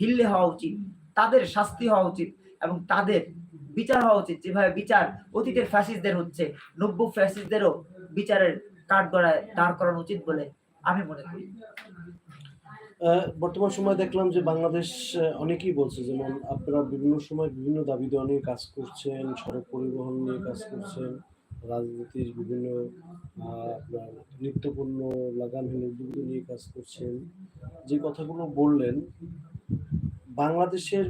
হিল্লে হওয়া উচিত, তাদের শাস্তি হওয়া উচিত এবং তাদের বিচার হওয়া উচিত। যেভাবে বিচার অতীতের ফ্যাসিস্টদের হচ্ছে, নব্য ফ্যাসিস্টদেরও বিচারের কাঠগড়ায় দাঁড় করানো উচিত বলে আমি মনে করি। বর্তমান সময় দেখলাম যে বাংলাদেশ অনেকেই বলছে যেমন আপনারা বিভিন্ন সময় বিভিন্ন দাবি দেওয়া নিয়ে কাজ করছেন, সড়ক পরিবহন নিয়ে কাজ করছেন, রাজনীতির বিভিন্ন আপনার নিত্যপণ্য লাগামহীন উদ্যোগ নিয়ে কাজ করছেন। যে কথাগুলো বললেন বাংলাদেশের,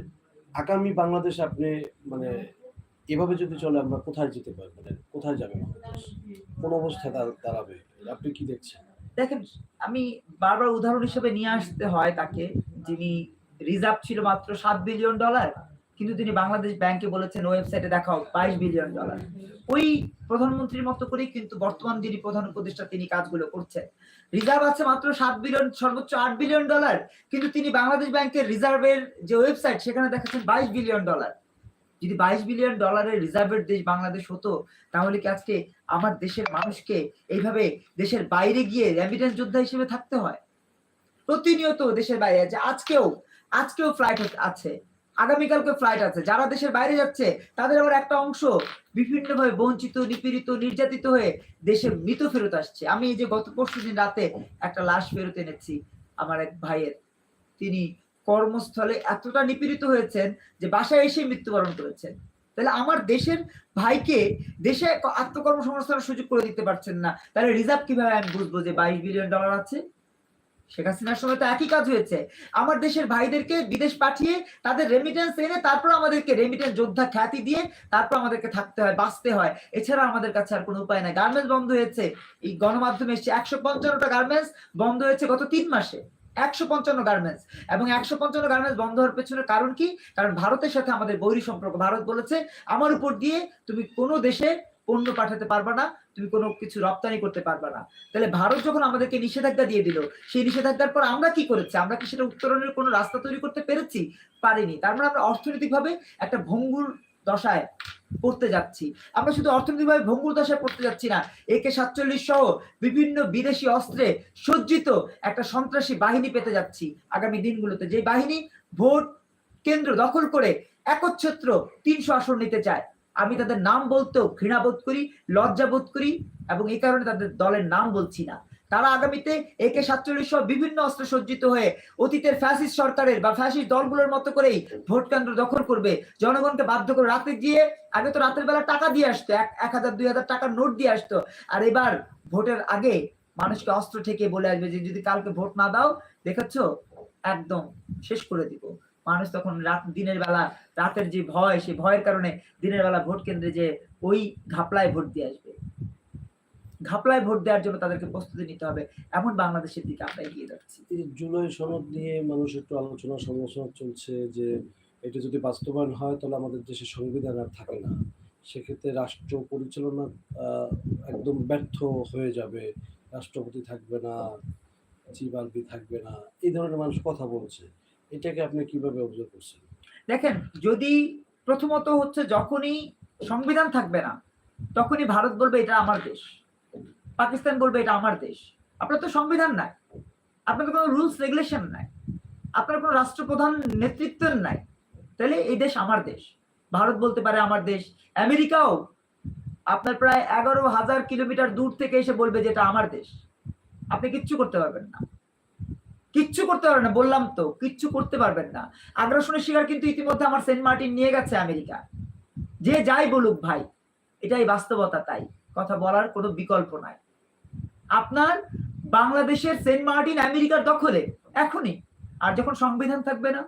আগামী বাংলাদেশ আপনি মানে এভাবে যদি চলে, আমরা কোথায় যেতে পারি মানে কোথায় যাবে বাংলাদেশ? কোন অবস্থায় দাঁড়াবে? আপনি কি দেখছেন? দেখেন, আমি বারবার উদাহরণ হিসেবে নিয়ে আসতে হয় তাকে, যিনি রিজার্ভ ছিল মাত্র সাত বিলিয়ন ডলার কিন্তু তিনি বাংলাদেশ ব্যাংকে বলেছেন ওয়েবসাইটে দেখাও, বাইশ বিলিয়ন ডলার ওই প্রধানমন্ত্রীর মতো করেই কিন্তু বর্তমান যিনি প্রধান উপদেষ্টা, তিনি কাজগুলো করছেন। রিজার্ভ আছে মাত্র সাত বিলিয়ন সর্বোচ্চ আট বিলিয়ন ডলার কিন্তু তিনি বাংলাদেশ ব্যাংকের রিজার্ভের যে ওয়েবসাইট সেখানে দেখাচ্ছেন বাইশ বিলিয়ন ডলার যদি বাইশ বিলিয়ন ডলারের রিজার্ভের দেশ বাংলাদেশ হতো, তাহলে কি আজকে আমার দেশের মানুষকে এইভাবে দেশের বাইরে গিয়ে রেমিটেন্স যোদ্ধা হিসেবে থাকতে হয়? প্রতিনিয়ত দেশের বাইরে আছে। আজকেও আজকেও ফ্লাইট আছে। আগামীকালকে ফ্লাইট আছে। যারা দেশের বাইরে যাচ্ছে, তাদের আবার একটা অংশ বিভিন্নভাবে বঞ্চিত, নিপীড়িত, নির্যাতিত হয়ে দেশে মৃত ফেরত আসছে। আমি এই যে গত পরশু দিন রাতে একটা লাশ ফেরত এনেছি আমার এক ভাইয়ের। তিনি কর্মস্থলে এতটা নিপীড়িত হয়েছেন যে বাসায় এসে মৃত্যুবরণ করেছেন। তাহলে আমার দেশের ভাইকে দেশে আত্মকর্মসংস্থানের সুযোগ করে দিতে পারছেন না। তাহলে রিজার্ভ কীভাবে আমি বুঝব যে বাইশ বিলিয়ন ডলার আছে? শেখ হাসিনার সময় তো একই কাজ হয়েছে। আমার দেশের ভাইদেরকে বিদেশ পাঠিয়ে তাদের রেমিটেন্স এনে তারপর আমাদেরকে রেমিটেন্স যোদ্ধা খ্যাতি দিয়ে তারপর আমাদেরকে থাকতে হয়, বাঁচতে হয়। এছাড়া আমাদের কাছে আর কোনো উপায় নাই। গার্মেন্টস বন্ধ হয়েছে। এই গণমাধ্যমে এসছে একশো পঞ্চান্নটা গার্মেন্টস বন্ধ হয়েছে গত তিন মাসে। একশো পঞ্চান্ন গার্মেন্টস এবং একশো পঞ্চান্ন গার্মেন্টস বন্ধ হওয়ার পেছনে কারণ কি? কারণ ভারতের সাথে আমাদের বৈরী সম্পর্ক। ভারত বলেছে, আমার উপর দিয়ে তুমি কোনো দেশে পণ্য পাঠাতে পারবা না, তুমি কোনো কিছু রপ্তানি করতে পারবা না। তাহলে ভারত যখন আমাদেরকে নিষেধাজ্ঞা দিয়ে দিল, সেই নিষেধাজ্ঞার পর আমরা কি করেছি? আমরা কি সেটা উত্তরণের কোনো রাস্তা তৈরি করতে পেরেছি? পারিনি। তার মানে আমরা অর্থনৈতিকভাবে একটা ভঙ্গুর দশায় পড়তে যাচ্ছি। আমরা শুধু অর্থনৈতিকভাবে ভঙ্গুর দশায় পড়তে যাচ্ছি না। একে সাতচল্লিশ সহ বিভিন্ন বিদেশি অস্ত্রে সজ্জিত একটা সন্ত্রাসী বাহিনী পেতে যাচ্ছি আগামী দিনগুলোতে। যে বাহিনী ভোট কেন্দ্র দখল করে একচ্ছত্র তিনশো আসন নিতে চায়। আমি তাদের নাম বলতেও ঘৃণা বোধ করি, লজ্জা বোধ করি এবং এই কারণে তাদের দলের নাম বলছি না। তারা আগামীতে একে সাতচল্লিশ সহ বিভিন্ন অস্ত্র সজ্জিত হয়ে অতীতের ফ্যাসিস্ট সরকারের বা ফ্যাসিস্ট দলগুলোর মতো করেই ভোট কেন্দ্র দখল করবে। জনগণকে বাধ্য করে রাতে গিয়ে আগে তো রাতের বেলা টাকা দিয়ে আসতো, এক এক হাজার, দুই হাজার টাকার নোট দিয়ে আসতো। আর এবার ভোটের আগে মানুষকে অস্ত্র ঠেকে বলে আসবে যে, যদি কালকে ভোট না দাও, দেখেছ? একদম শেষ করে দিব। মানুষ তখন রাত, দিনের বেলা, রাতের যে ভয়, সেই ভয়ের কারণে দিনের বেলা ভোট কেন্দ্রে যে ওই ঘাপলায় ভোট দিয়ে আসবে। ঘাপলায় ভোট দেওয়ার জন্য তাদেরকে প্রস্তুতি নিতে হবে। এমন বাংলাদেশের দিকে আমরা এগিয়ে যাচ্ছি। জুলাই সনদ নিয়ে মানুষ একটু আলোচনা, সমালোচনা চলছে যে এটা যদি বাস্তবায়ন হয়, তাহলে আমাদের দেশে সংবিধান আর থাকে না। সেক্ষেত্রে রাষ্ট্র পরিচালনা একদম ব্যর্থ হয়ে যাবে। রাষ্ট্রপতি থাকবে না, চিফ থাকবে না। এই ধরনের মানুষ কথা বলছে। এটাকে আপনি কীভাবে অবজার্ভ করছেন? দেখেন, যদি প্রথমত হচ্ছে যখনই সংবিধান থাকবে না, তখনই ভারত বলবে এটা আমার দেশ, পাকিস্তান বলবে এটা আমার দেশ। আপনার তো সংবিধান নাই, আপনার কোনো রুলস রেগুলেশন নাই, আপনার কোনো রাষ্ট্রপ্রধান নেতৃত্ব নাই। তাহলে এই দেশ আমার দেশ, ভারত বলতে পারে আমার দেশ। আমেরিকাও আপনার প্রায় এগারো হাজার কিলোমিটার দূর থেকে এসে বলবে যে এটা আমার দেশ। আপনি কিচ্ছু করতে পারবেন না। কিচ্ছু করতে পারবেন না, বললাম তো, কিচ্ছু করতে পারবেন না। আগ্রাসনের শিকার কিন্তু ইতিমধ্যে আমার সেন্ট মার্টিন নিয়ে গেছে আমেরিকা। যে যাই বলুক ভাই, এটাই বাস্তবতা তাই, কথা বলার কোনো বিকল্প নাই। আপনার বাংলাদেশের সেন্ট মার্টিন আমেরিকার দখলে, এখনই। আর যখন সংবিধান থাকবে না,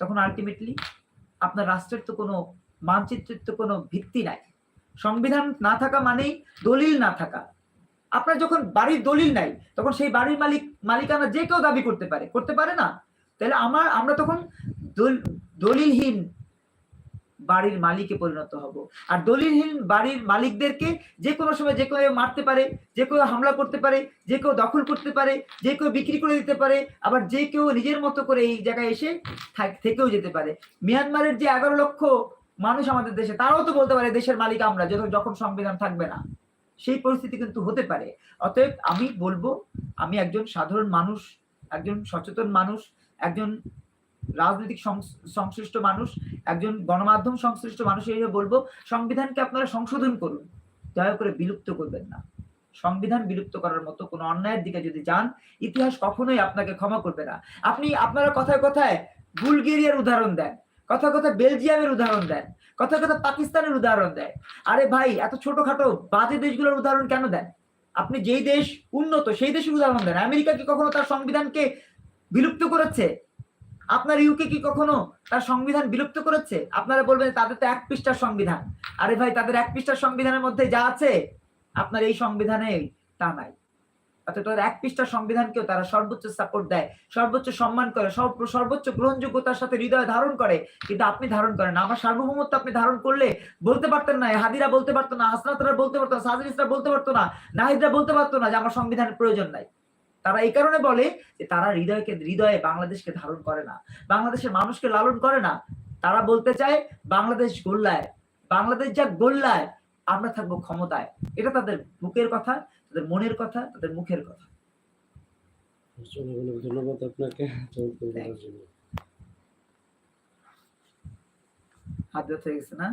তখন আলটিমেটলি আপনার রাষ্ট্রের তো কোনো মানচিত্রের তো কোনো ভিত্তি নাই। সংবিধান না থাকা মানেই দলিল না থাকা। আপনার যখন বাড়ির দলিল নাই, তখন সেই বাড়ির মালিক, মালিকানা যে কেউ দাবি করতে পারে করতে পারে না? তাহলে আমার, আমরা তখন দলিলহীন বাড়ির মালিকে পরিণত হব। আর দলিলহীন বাড়ির মালিকদেরকে যে কোনো সময় যে কেউ মারতে পারে, যে কেউ হামলা করতে পারে, যে কেউ দখল করতে পারে, যে কেউ বিক্রি করে দিতে পারে, আবার যে কেউ নিজের মতো করে এই জায়গায় এসে থেকেও যেতে পারে। মিয়ানমারের যে এগারো লক্ষ মানুষ আমাদের দেশে, তারাও তো বলতে পারে দেশের মালিক আমরা যখন সংবিধান থাকবে না। সেই পরিস্থিতি কিন্তু হতে পারে। অতএব আমি বলব, আমি একজন সাধারণ মানুষ, একজন সচেতন মানুষ, একজন রাজনৈতিক সংশ্লিষ্ট মানুষ, একজন গণমাধ্যম সংশ্লিষ্ট মানুষ হিসেবে বলব, সংবিধানকে আপনারা সংশোধন করুন। দয়া করে বিলুপ্ত করবেন না। সংবিধান বিলুপ্ত করার মতো কোনো অন্যায়ের দিকে যদি যান, ইতিহাস কখনোই আপনাকে ক্ষমা করবে না। আপনি আপনারা কথায় কথায় বুলগেরিয়ার উদাহরণ দেন কথা কথা বেলজিয়ামের উদাহরণ দেন। কথা কথা পাকিস্তানের উদাহরণ দেয়। আরে ভাই, এত ছোটখাটো বাজে দেশগুলোর উদাহরণ কেন দেন? আপনি যেই দেশ উন্নত, সেই দেশের উদাহরণ দেন। আমেরিকা কি কখনো তার সংবিধানকে বিলুপ্ত করেছে? আপনার ইউকে কি কখনো তার সংবিধান বিলুপ্ত করেছে? আপনারা বলবেন, তাদের তো এক পৃষ্ঠার সংবিধান। আরে ভাই, তাদের এক পৃষ্ঠার সংবিধানের মধ্যে যা আছে, আপনার এই সংবিধানে তা নাই। অর্থাৎ এক পৃষ্ঠার সংবিধানকেও তারা সর্বোচ্চ সাপোর্ট দেয়, সর্বোচ্চ সম্মান করে, সর্ব- সর্বোচ্চ গ্রহণযোগ্যতার সাথে হৃদয়ে ধারণ করে। কিন্তু আপনি ধারণ করেন আমার সার্বভৌমত্ব আপনি ধারণ করলে বলতে পারতেন না হাদিরা বলতে পারতো না হাসনাতরা বলতে পারতো না সাজরিসরা বলতে পারতো না, নাহিদরা বলতে পারতো না যে আমার সংবিধানের প্রয়োজন নাই। তারা এই কারণে বলে যে তারা হৃদয়কে, হৃদয়ে বাংলাদেশকে ধারণ করে না। বাংলাদেশের মানুষকে লালন করে না। তারা বলতে চায়, বাংলাদেশ গোল্লায়, বাংলাদেশ যা গোল্লায়, আমরা থাকব ক্ষমতায়। এটা তাদের বুকের কথা। তাদের মনের কথা তাদের মুখের কথা। ধন্যবাদ আপনাকে। হাত ব্যথা হয়ে গেছে না,